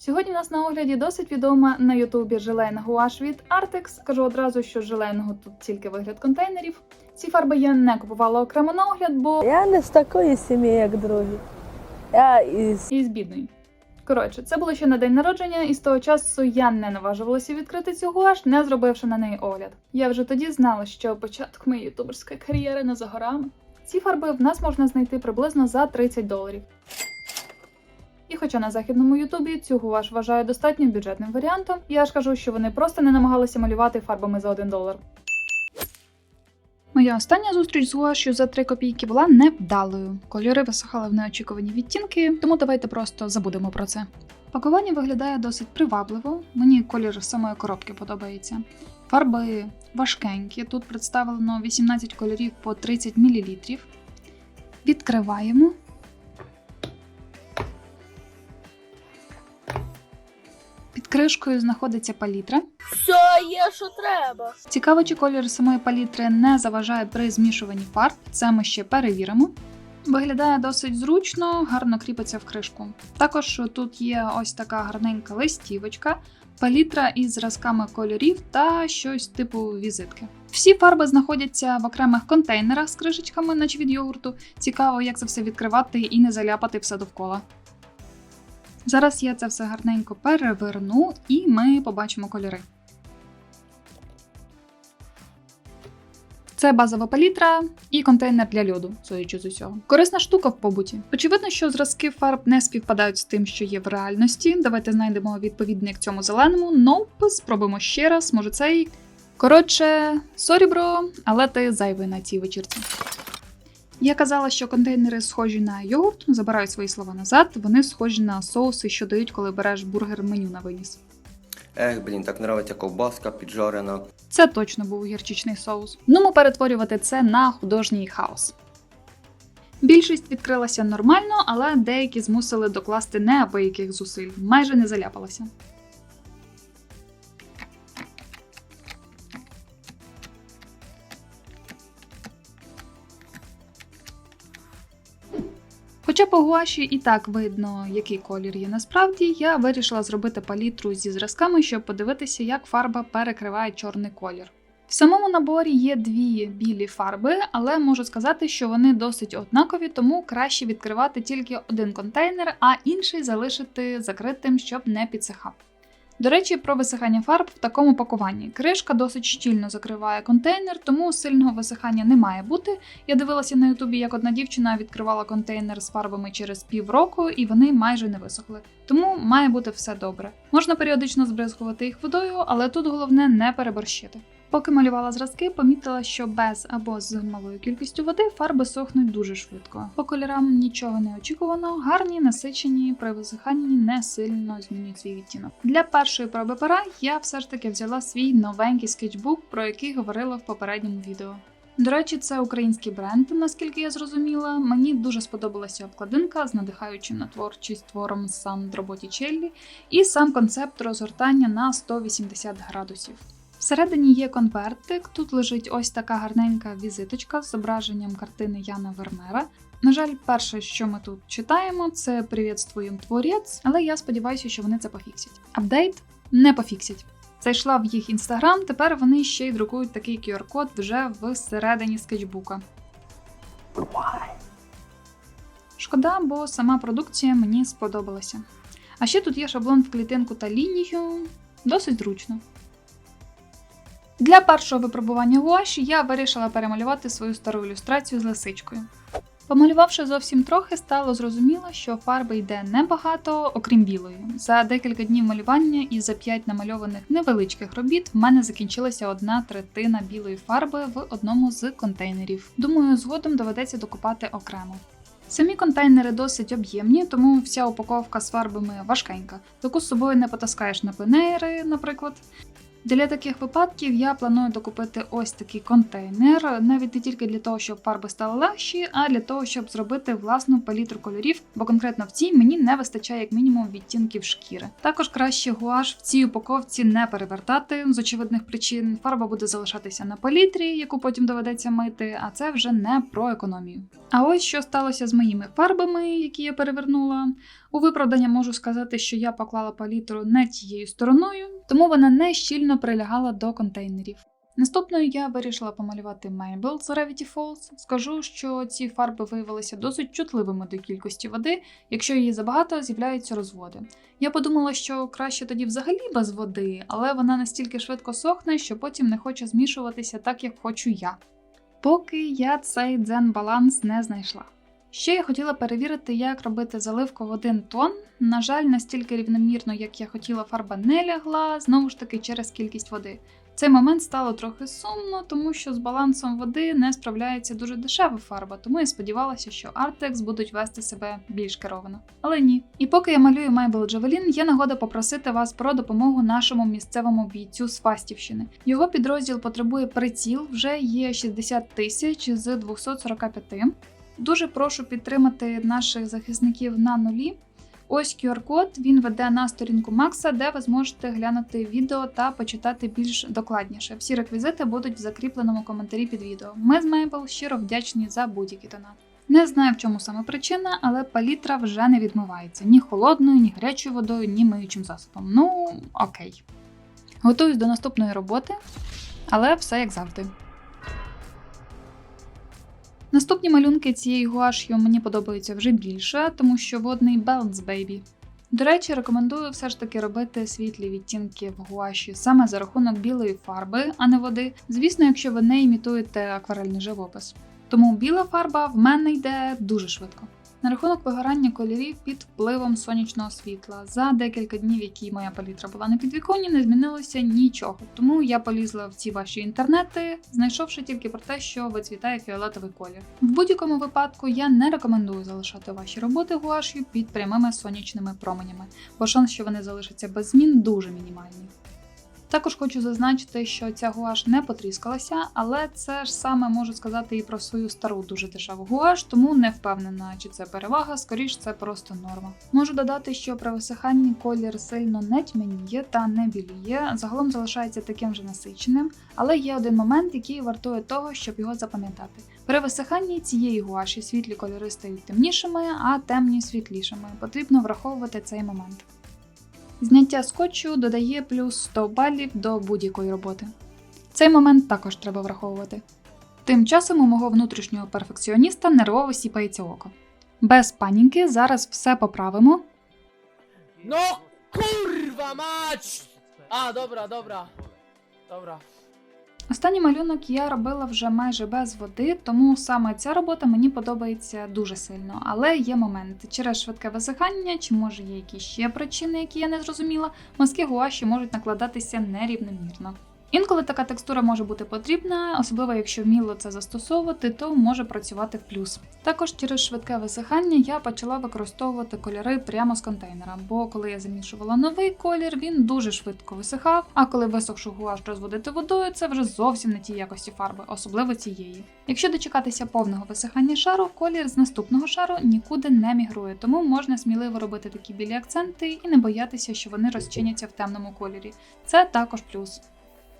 Сьогодні у нас на огляді досить відома на Ютубі желейна гуаш від Artex. Кажу одразу, що желейного тут тільки вигляд контейнерів. Ці фарби я не купувала окремо на огляд, бо Я не з такої сім'ї, як другі. Я із і з бідної. Коротше, це було ще на день народження, і з того часу я не наважувалася відкрити цю гуаш, не зробивши на неї огляд. Я вже тоді знала, що початок моєї ютуберської кар'єри не за горами. Ці фарби в нас можна знайти приблизно за 30 доларів. І хоча на західному Ютубі цю гуаш вважаю достатньо бюджетним варіантом, я ж кажу, що вони просто не намагалися малювати фарбами за 1 долар. Моя остання зустріч з гуашю за 3 копійки була невдалою. Кольори висохали в неочікувані відтінки, тому давайте просто забудемо про це. Пакування виглядає досить привабливо. Мені колір самої коробки подобається. Фарби важкенькі. Тут представлено 18 кольорів по 30 мл. Відкриваємо. Під кришкою знаходиться палітра. все є, що треба. Цікаво, чи колір самої палітри не заважає при змішуванні фарб. Це ми ще перевіримо. Виглядає досить зручно, гарно кріпиться в кришку. Також тут є ось така гарненька листівочка, палітра із зразками кольорів та щось типу візитки. Всі фарби знаходяться в окремих контейнерах з кришечками, наче від йогурту. Цікаво, як це все відкривати і не заляпати все довкола. Зараз я це все гарненько переверну і ми побачимо кольори. Це базова палітра і контейнер для льоду, судячи з усього. Корисна штука в побуті. Очевидно, що зразки фарб не співпадають з тим, що є в реальності. Давайте знайдемо відповідник цьому зеленому. Nope, спробуємо ще раз, може цей. Коротше, сорі, бро, але ти зайвий на цій вечірці. Я казала, що контейнери схожі на йогурт, забираю свої слова назад. Вони схожі на соуси, що дають, коли береш бургер меню на виніс. Ех, блін, так нравиться ковбаска піджарена. Це точно був гірчичний соус. Ну, перетворювати це на художній хаос. Більшість відкрилася нормально, але деякі змусили докласти неабияких зусиль, майже не заляпалася. По гуаші і так видно, який колір є насправді, я вирішила зробити палітру зі зразками, щоб подивитися, як фарба перекриває чорний колір. В самому наборі є дві білі фарби, але можу сказати, що вони досить однакові, тому краще відкривати тільки один контейнер, а інший залишити закритим, щоб не підсихав. До речі, про висихання фарб в такому пакуванні. Кришка досить щільно закриває контейнер, тому сильного висихання не має бути. Я дивилася на Ютубі, як одна дівчина відкривала контейнер з фарбами через півроку, і вони майже не висохли. Тому має бути все добре. Можна періодично збризкувати їх водою, але тут головне не переборщити. Поки малювала зразки, помітила, що без або з малою кількістю води фарби сохнуть дуже швидко. По кольорам нічого не очікувано, гарні, насичені, при висиханні не сильно змінюють свій відтінок. Для першої проби пера я все ж таки взяла свій новенький скетчбук, про який говорила в попередньому відео. До речі, це український бренд, наскільки я зрозуміла. Мені дуже сподобалася обкладинка з надихаючим на творчість твором Сандро Боттічеллі і сам концепт розгортання на 180 градусів. Всередині є конвертик, тут лежить ось така гарненька візиточка з зображенням картини Яна Вермера. На жаль, перше, що ми тут читаємо, це «Привітствуєм творець, але я сподіваюся, що вони це пофіксять. Апдейт не пофіксять. Зайшла в їх інстаграм, тепер вони ще й друкують такий QR-код вже всередині скетчбука. Шкода, бо сама продукція мені сподобалася. А ще тут є шаблон в клітинку та лінію, досить зручно. Для першого випробування гуаші я вирішила перемалювати свою стару ілюстрацію з лисичкою. Помалювавши зовсім трохи, стало зрозуміло, що фарби йде небагато, окрім білої. За декілька днів малювання і за 5 намальованих невеличких робіт в мене закінчилася одна третина білої фарби в одному з контейнерів. Думаю, згодом доведеться докупати окремо. Самі контейнери досить об'ємні, тому вся упаковка з фарбами важкенька. Таку з собою не потаскаєш на пленери, наприклад. Для таких випадків я планую докупити ось такий контейнер, навіть не тільки для того, щоб фарби стали легші, а для того, щоб зробити власну палітру кольорів, бо конкретно в цій мені не вистачає як мінімум відтінків шкіри. Також краще гуаш в цій упаковці не перевертати з очевидних причин. Фарба буде залишатися на палітрі, яку потім доведеться мити, а це вже не про економію. А ось що сталося з моїми фарбами, які я перевернула. У виправдання можу сказати, що я поклала палітру не тією стороною, тому вона не щільно прилягала до контейнерів. Наступною я вирішила помалювати Mabel з Gravity Falls. Скажу, що ці фарби виявилися досить чутливими до кількості води, якщо її забагато, з'являються розводи. Я подумала, що краще тоді взагалі без води, але вона настільки швидко сохне, що потім не хоче змішуватися так, як хочу я. Поки я цей дзен-баланс не знайшла. Ще я хотіла перевірити, як робити заливку в один тон. На жаль, настільки рівномірно, як я хотіла, фарба не лягла, знову ж таки через кількість води. Цей момент стало трохи сумно, тому що з балансом води не справляється дуже дешева фарба, тому я сподівалася, що Artex будуть вести себе більш керовано. Але ні. І поки я малюю Майбл Джавелін, є нагода попросити вас про допомогу нашому місцевому бійцю з Фастівщини. Його підрозділ потребує приціл, вже є 60 тисяч з 245. Дуже прошу підтримати наших захисників на нулі. Ось QR-код, він веде на сторінку Макса, де ви зможете глянути відео та почитати більш докладніше. Всі реквізити будуть в закріпленому коментарі під відео. Ми з Мейбл щиро вдячні за будь-які донати. Не знаю, в чому саме причина, але палітра вже не відмивається ні холодною, ні гарячою водою, ні миючим засобом. Ну, окей. Готуюсь до наступної роботи, але все як завжди. Наступні малюнки цієї гуаш'ю мені подобаються вже більше, тому що водний Balance Baby. До речі, рекомендую все ж таки робити світлі відтінки в гуаші саме за рахунок білої фарби, а не води. Звісно, якщо ви не імітуєте акварельний живопис. Тому біла фарба в мене йде дуже швидко. На рахунок вигорання кольорів під впливом сонячного світла. За декілька днів, які моя палітра була на підвіконні, не змінилося нічого. Тому я полізла в ці ваші інтернети, знайшовши тільки про те, що вицвітає фіолетовий колір. В будь-якому випадку я не рекомендую залишати ваші роботи гуашю під прямими сонячними променями, бо шанс, що вони залишаться без змін, дуже мінімальний. Також хочу зазначити, що ця гуаш не потріскалася, але це ж саме можу сказати і про свою стару дуже дешеву гуаш, тому не впевнена, чи це перевага, скоріш це просто норма. Можу додати, що при висиханні колір сильно не тьмяніє та не біліє, загалом залишається таким же насиченим, але є один момент, який вартує того, щоб його запам'ятати. При висиханні цієї гуаші світлі кольори стають темнішими, а темні світлішими. Потрібно враховувати цей момент. Зняття скотчу додає плюс 100 балів до будь-якої роботи. Цей момент також треба враховувати. Тим часом у мого внутрішнього перфекціоніста нервово сіпається око. Без паніки зараз все поправимо. Ну, курва мач! А, добра, добра. Dobra. Останній малюнок я робила вже майже без води, тому саме ця робота мені подобається дуже сильно. Але є момент через швидке висихання, чи може є якісь ще причини, які я не зрозуміла, мазки гуаші можуть накладатися нерівномірно. Інколи така текстура може бути потрібна, особливо якщо вміло це застосовувати, то може працювати в плюс. Також через швидке висихання я почала використовувати кольори прямо з контейнера, бо коли я замішувала новий колір, він дуже швидко висихав. А коли висохшу гуаш розводити водою, це вже зовсім не ті якості фарби, особливо цієї. Якщо дочекатися повного висихання шару, колір з наступного шару нікуди не мігрує, тому можна сміливо робити такі білі акценти і не боятися, що вони розчиняться в темному кольорі. Це також плюс.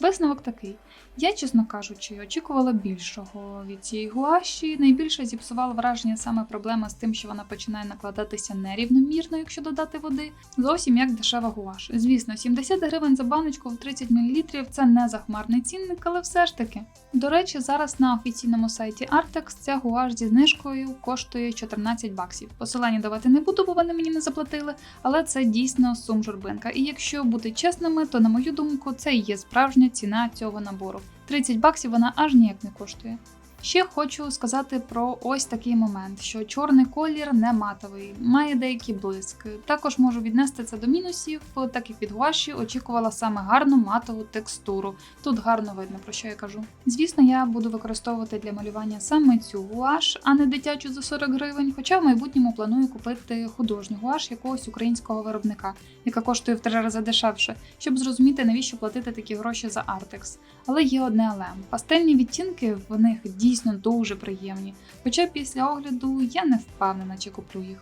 Висновок такий. Я, чесно кажучи, очікувала більшого від цієї гуаші. Найбільше зіпсувала враження саме проблема з тим, що вона починає накладатися нерівномірно, якщо додати води. Зовсім як дешева гуаш. Звісно, 70 гривень за баночку в 30 мл це не захмарний цінник, але все ж таки. До речі, зараз на офіційному сайті Artex ця гуаш зі знижкою коштує 14 баксів. Посилання давати не буду, бо вони мені не заплатили, але це дійсно сум журбинка. І якщо бути чесними, то на мою думку, це і є справжня ціна цього набору. 30 баксів вона аж ніяк не коштує. Ще хочу сказати про ось такий момент, що чорний колір не матовий, має деякий блиск. Також можу віднести це до мінусів, так як від гуаші очікувала саме гарну матову текстуру. Тут гарно видно про що я кажу. Звісно, я буду використовувати для малювання саме цю гуаш, а не дитячу за 40 гривень. Хоча в майбутньому планую купити художню гуаш якогось українського виробника, яка коштує в три рази дешевше, щоб зрозуміти, навіщо платити такі гроші за Artex. Але є одне але пастельні відтінки в них дійсно дуже приємні. Хоча після огляду я не впевнена, чи куплю їх.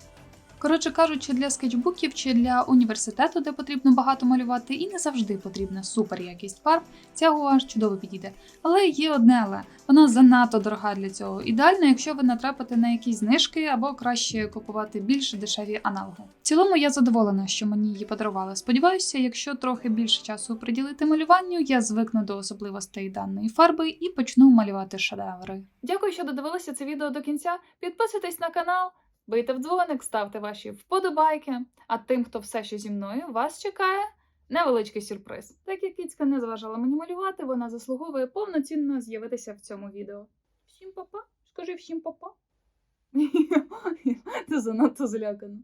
Коротше кажучи, для скетчбуків чи для університету, де потрібно багато малювати, і не завжди потрібна супер якість фарб, ця гуаш чудово підійде. Але є одне але вона занадто дорога для цього. Ідеально, якщо ви натрапите на якісь знижки або краще купувати більш дешеві аналоги. В цілому я задоволена, що мені її подарували. Сподіваюся, якщо трохи більше часу приділити малюванню, я звикну до особливостей даної фарби і почну малювати шедеври. Дякую, що додивилися це відео до кінця. Підписуйтесь на канал, бийте в дзвоник, ставте ваші вподобайки. А тим, хто все ще зі мною, вас чекає невеличкий сюрприз. Так як кіцька не зважала мені малювати, вона заслуговує повноцінно з'явитися в цьому відео. Всім папа? Скажи всім папа. Ти занадто злякана.